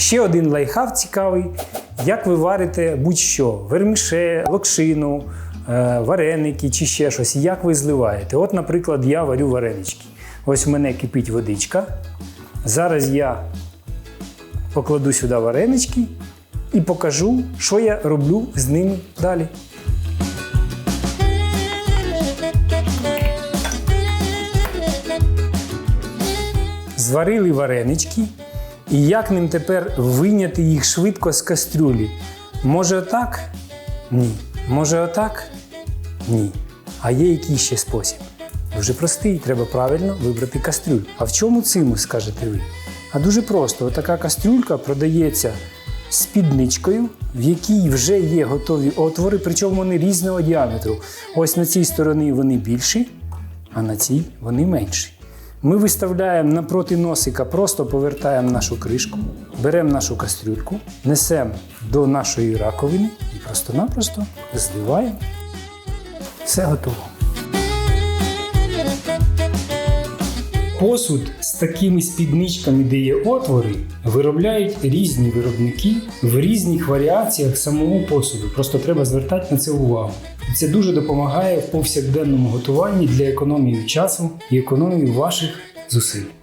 Ще один лайфхак цікавий, як ви варите будь-що: верміше, локшину, е, вареники чи ще щось, як ви зливаєте. От, наприклад, я варю варенички. Ось у мене кипить водичка. Зараз я покладу сюди варенички і покажу, що я роблю з ними далі. Зварили варенички, і як ним тепер вийняти їх швидко з кастрюлі? Може отак? Ні. Може отак? Ні. А є який ще спосіб? Дуже простий, треба правильно вибрати кастрюлю. А в чому цимус, скажете ви? А дуже просто, отака кастрюлька продається спідничкою, в якій вже є готові отвори, причому вони різного діаметру. Ось на цій стороні вони більші, а на цій вони менші. Ми виставляємо напроти носика, просто повертаємо нашу кришку, беремо нашу кастрюльку, несемо до нашої раковини і просто-напросто зливаємо. Все готово. Посуд з такими спідничками, де є отвори, виробляють різні виробники в різних варіаціях самого посуду. Просто треба звертати на це увагу. Це дуже допомагає в повсякденному готуванні для економії часу і економії ваших зусиль.